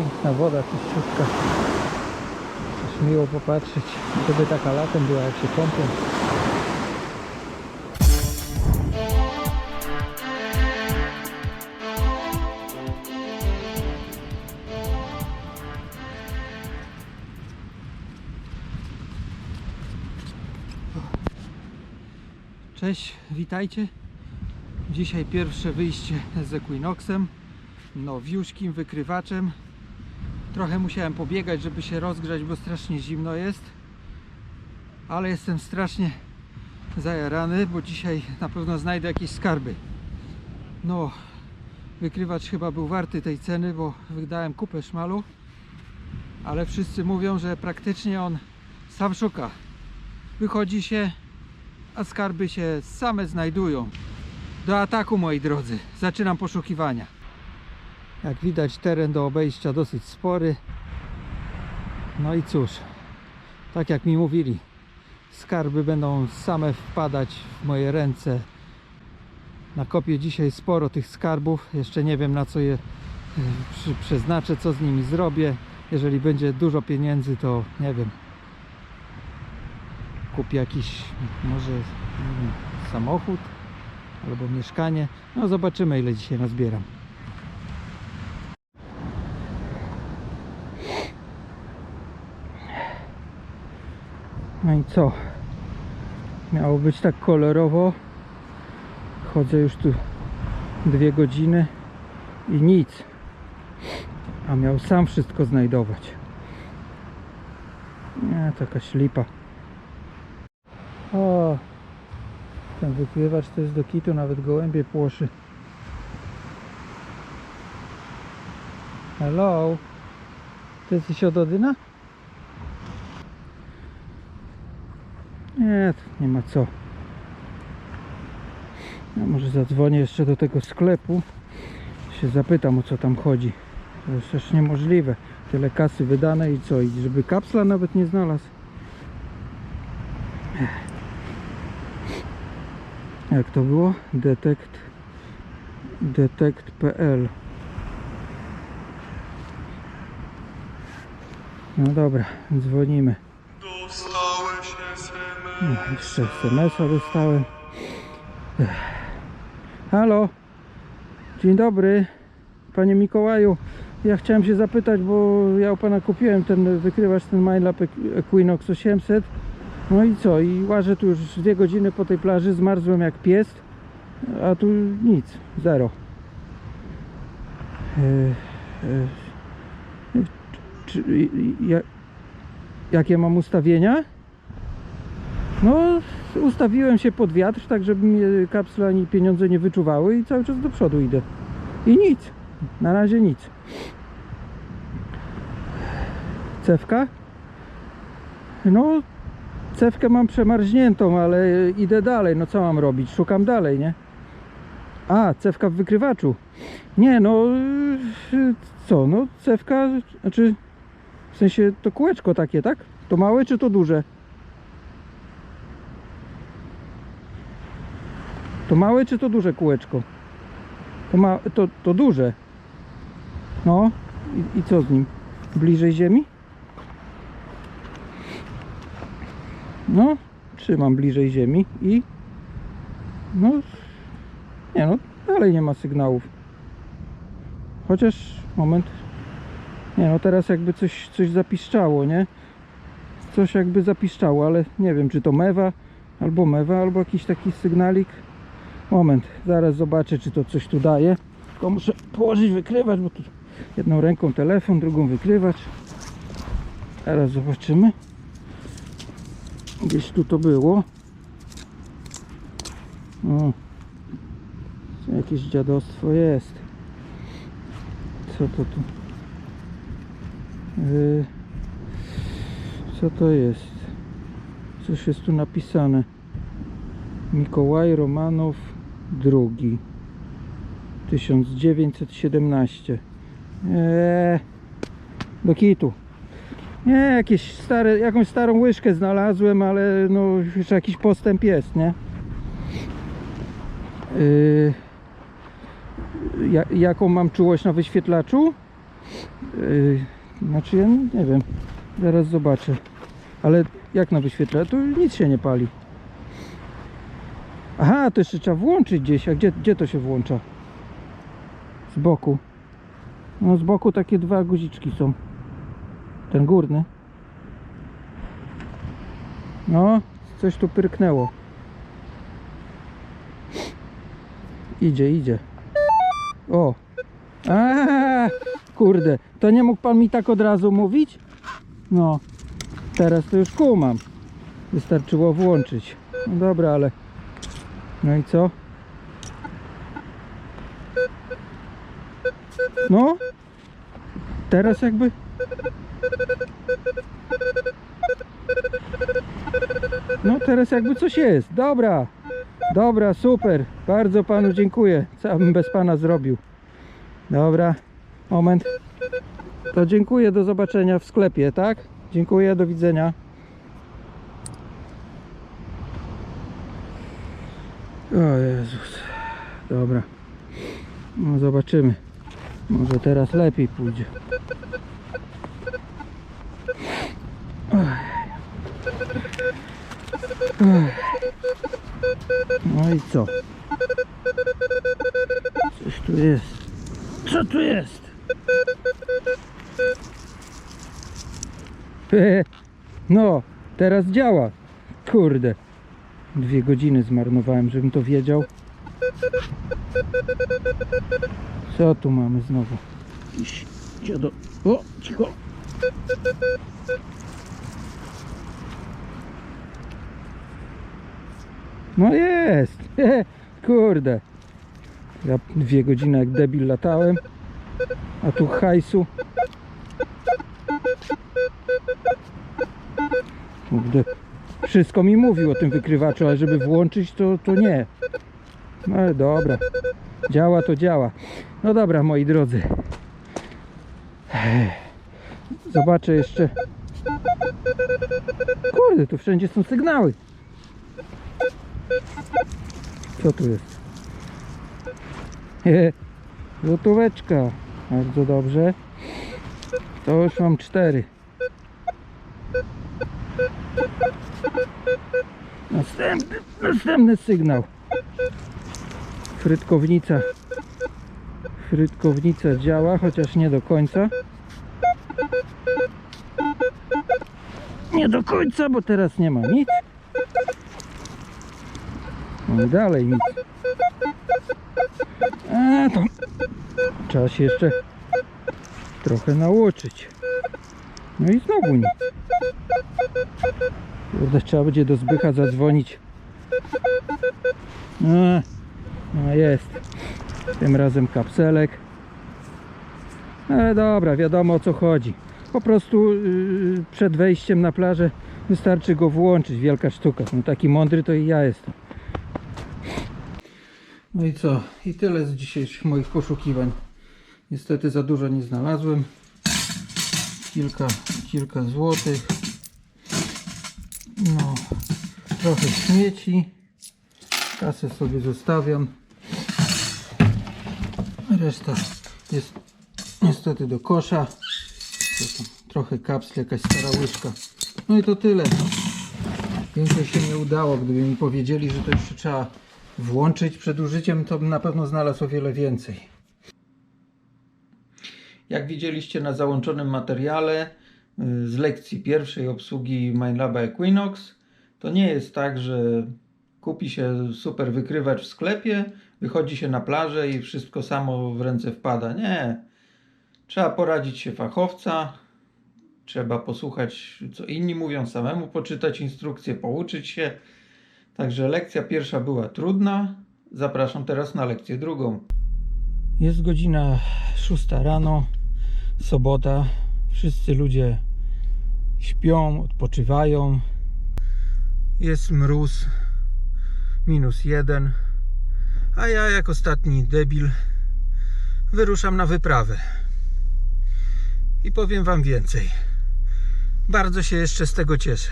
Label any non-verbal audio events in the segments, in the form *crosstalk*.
Piękna woda, czyściutka. Aż miło popatrzeć, żeby taka latem była jak się kąpią. Cześć, witajcie. Dzisiaj pierwsze wyjście z Equinoxem, nowiuszkim wykrywaczem. Trochę musiałem pobiegać, żeby się rozgrzać, bo strasznie zimno jest. Ale jestem strasznie zajarany, bo dzisiaj na pewno znajdę jakieś skarby. No, wykrywacz chyba był warty tej ceny, bo wydałem kupę szmalu. Ale wszyscy mówią, że praktycznie on sam szuka. Wychodzi się, a skarby się same znajdują. Do ataku, moi drodzy. Zaczynam poszukiwania. Jak widać, teren do obejścia dosyć spory. No i cóż, tak jak mi mówili, skarby będą same wpadać w moje ręce. Nakopię dzisiaj sporo tych skarbów. Jeszcze nie wiem na co je e, przeznaczę, co z nimi zrobię. Jeżeli będzie dużo pieniędzy, to nie wiem, kupię jakiś może wiem, samochód albo mieszkanie. No zobaczymy ile dzisiaj nazbieram. No i co? Miało być tak kolorowo. Chodzę już tu dwie godziny i nic. A miał sam wszystko znajdować. Nie, to jakaś lipa. O, ten wykrywacz to jest do kitu, nawet gołębie płoszy. Hello? Ty jesteś od Odyna? Nie, nie ma co. Ja może zadzwonię jeszcze do tego sklepu. Się zapytam o co tam chodzi. To jest też niemożliwe. Tyle kasy wydane i co? I żeby kapsla nawet nie znalazł. Jak to było? Detekt detekt.pl No dobra, dzwonimy. Jeszcze SMS-a dostałem. Halo. Dzień dobry. Panie Mikołaju. Ja chciałem się zapytać, bo ja u Pana kupiłem ten wykrywacz, ten MyLab Equinox 800. No i co? I łażę tu już dwie godziny po tej plaży, zmarzłem jak pies, a tu nic, zero. E, e, czy, ja, jakie mam ustawienia? No, ustawiłem się pod wiatr, tak żeby mnie kapsle ani pieniądze nie wyczuwały i cały czas do przodu idę. I nic. Na razie nic. Cewka? No, cewkę mam przemarzniętą, ale idę dalej. No co mam robić? Szukam dalej, nie? A, cewka w wykrywaczu. Nie, no, co? No, cewka, znaczy, w sensie to kółeczko takie, tak? To małe czy to duże? To małe czy to duże kółeczko? To, ma, to, to duże. No i, i co z nim? Bliżej ziemi? No, trzymam bliżej ziemi i no nie no, dalej nie ma sygnałów. Chociaż moment. Nie no, teraz jakby coś, coś zapiszczało, nie? Coś jakby zapiszczało, ale nie wiem czy to mewa, albo mewa, albo jakiś taki sygnalik. Moment, zaraz zobaczę, czy to coś tu daje. Tylko muszę położyć wykrywacz, bo tu jedną ręką telefon, drugą wykrywacz. Teraz zobaczymy. Gdzieś tu to było. O, jakieś dziadostwo jest. Co to tu? Yy, co to jest? Coś jest tu napisane. Mikołaj Romanow II 1917 eee, do kitu nie, jakieś stare, jakąś starą łyżkę znalazłem, ale no już jakiś postęp jest, nie? Yy, ja, jaką mam czułość na wyświetlaczu? Yy, znaczy ja nie wiem. Zaraz zobaczę. Ale jak na wyświetlaczu? Nic się nie pali. Aha, to jeszcze trzeba włączyć gdzieś. A gdzie, gdzie to się włącza? Z boku. No z boku takie dwa guziczki są. Ten górny. No, coś tu pyrknęło. Idzie, idzie. O. A, kurde. To nie mógł pan mi tak od razu mówić? No. Teraz to już kumam. Wystarczyło włączyć. No dobra, ale... No i co? No. Teraz jakby... No teraz jakby coś jest. Dobra. Dobra, super. Bardzo panu dziękuję. Co bym bez pana zrobił. Dobra. Moment. To dziękuję, do zobaczenia w sklepie, tak? Dziękuję, do widzenia. O Jezus. Dobra. No zobaczymy. Może teraz lepiej pójdzie. No i co? Coś tu jest. Co tu jest? *laughs* No, teraz działa. Kurde. Dwie godziny zmarnowałem, żebym to wiedział. Co tu mamy znowu? Iść, dziado. O, cicho. No jest. *laughs* Kurde. Ja dwie godziny jak debil latałem. A tu hajsu. Kurde. Wszystko mi mówił o tym wykrywaczu, ale żeby włączyć to, to nie. No ale dobra. Działa to działa. No dobra moi drodzy. Zobaczę jeszcze. Kurde, tu wszędzie są sygnały. Co tu jest? Złotóweczka. Bardzo dobrze. To już mam cztery. Następny, następny sygnał. Frytkownica. Frytkownica działa, chociaż nie do końca. Nie do końca, bo teraz nie ma nic. No i dalej nic. A to trzeba się jeszcze trochę nauczyć. No i znowu nic. Kurde, trzeba będzie do Zbycha zadzwonić. A, no jest. Tym razem kapselek. Ale dobra, wiadomo o co chodzi. Po prostu yy, przed wejściem na plażę wystarczy go włączyć. Wielka sztuka. No taki mądry to i ja jestem. No i co? I tyle z dzisiejszych moich poszukiwań. Niestety za dużo nie znalazłem. Kilka, kilka złotych. No, trochę śmieci. Kasę sobie zostawiam. Reszta jest niestety do kosza. Trochę kapsli, jakaś stara łyżka. No i to tyle. Więcej się nie udało. Gdyby mi powiedzieli, że to jeszcze trzeba włączyć przed użyciem, to bym na pewno znalazł o wiele więcej. Jak widzieliście na załączonym materiale y, z lekcji pierwszej obsługi MindLaba Equinox, to nie jest tak, że kupi się super wykrywacz w sklepie, wychodzi się na plażę i wszystko samo w ręce wpada. Nie. Trzeba poradzić się fachowca, trzeba posłuchać co inni mówią, samemu poczytać instrukcje, pouczyć się. Także lekcja pierwsza była trudna. Zapraszam teraz na lekcję drugą. Jest godzina 6 rano, sobota. Wszyscy ludzie śpią, odpoczywają. Jest mróz, minus jeden. A ja, jak ostatni debil, wyruszam na wyprawę. I powiem Wam więcej. Bardzo się jeszcze z tego cieszę.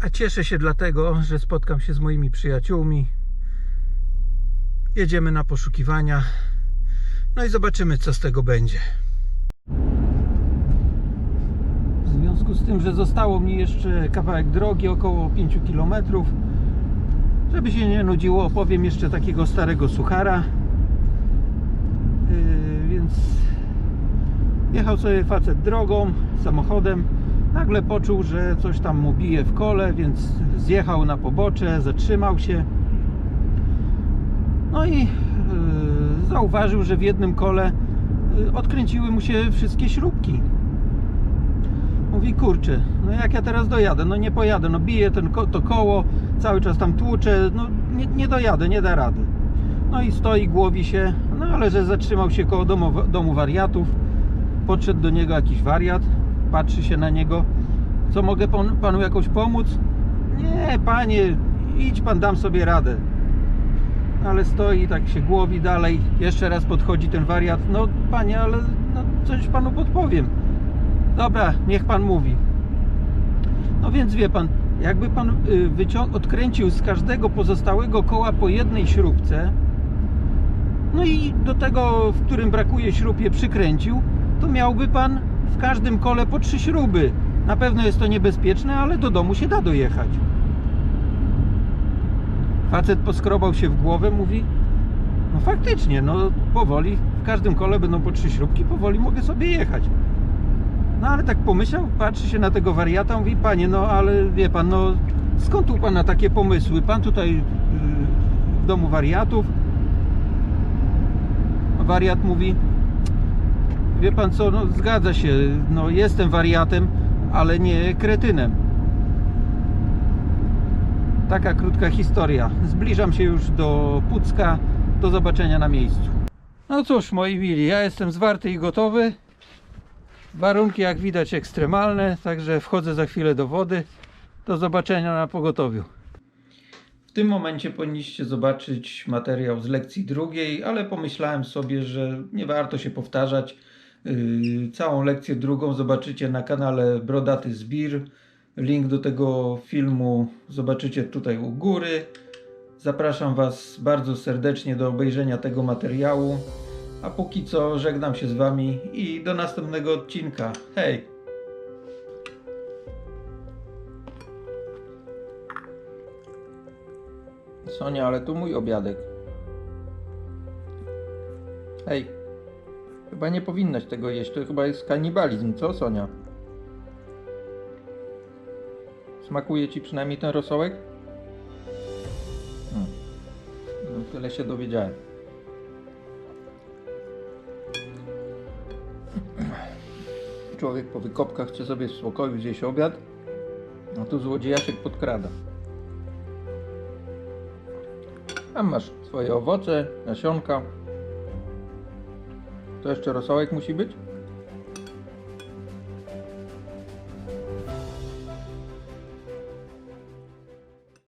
A cieszę się dlatego, że spotkam się z moimi przyjaciółmi. Jedziemy na poszukiwania. No i zobaczymy, co z tego będzie. W związku z tym, że zostało mi jeszcze kawałek drogi, około 5 km, żeby się nie nudziło, opowiem jeszcze takiego starego suchara. Yy, więc jechał sobie facet drogą, samochodem. Nagle poczuł, że coś tam mu bije w kole, więc zjechał na pobocze, zatrzymał się. No i yy, zauważył, że w jednym kole yy, odkręciły mu się wszystkie śrubki. Mówi, kurczę, no jak ja teraz dojadę? No nie pojadę, no bije ten ko to koło, cały czas tam tłuczę, no nie, nie dojadę, nie da rady. No i stoi, głowi się, no ale że zatrzymał się koło domu, domu wariatów, podszedł do niego jakiś wariat, patrzy się na niego, co mogę pan, panu jakoś pomóc? Nie, panie, idź pan, dam sobie radę. Ale stoi, tak się głowi dalej, jeszcze raz podchodzi ten wariat, no panie, ale no, coś panu podpowiem. Dobra, niech pan mówi. No więc wie pan, jakby pan y, odkręcił z każdego pozostałego koła po jednej śrubce, no i do tego, w którym brakuje śrub, je przykręcił, to miałby pan w każdym kole po trzy śruby. Na pewno jest to niebezpieczne, ale do domu się da dojechać. Facet poskrobał się w głowę, mówi: No faktycznie, no powoli, w każdym kole będą po trzy śrubki, powoli mogę sobie jechać. No ale tak pomyślał, patrzy się na tego wariata, mówi, panie, no ale wie pan, no skąd u pana takie pomysły? Pan tutaj yy, w domu wariatów. Wariat mówi, wie pan co, no zgadza się, no jestem wariatem, ale nie kretynem. Taka krótka historia. Zbliżam się już do Pucka. Do zobaczenia na miejscu. No cóż, moi mili, ja jestem zwarty i gotowy. Warunki jak widać ekstremalne, także wchodzę za chwilę do wody. Do zobaczenia na pogotowiu. W tym momencie powinniście zobaczyć materiał z lekcji drugiej, ale pomyślałem sobie, że nie warto się powtarzać. Yy, całą lekcję drugą zobaczycie na kanale Brodaty Zbir. Link do tego filmu zobaczycie tutaj u góry. Zapraszam Was bardzo serdecznie do obejrzenia tego materiału. A póki co żegnam się z Wami i do następnego odcinka. Hej! Sonia, ale tu mój obiadek. Hej, chyba nie powinnaś tego jeść, to chyba jest kanibalizm, co Sonia? Smakuje Ci przynajmniej ten rosołek? Hmm. No, tyle się dowiedziałem. Człowiek po wykopkach chce sobie w spokoju zjeść obiad, a tu złodziejaszek podkrada. Tam masz swoje owoce, nasionka. To jeszcze rosołek musi być?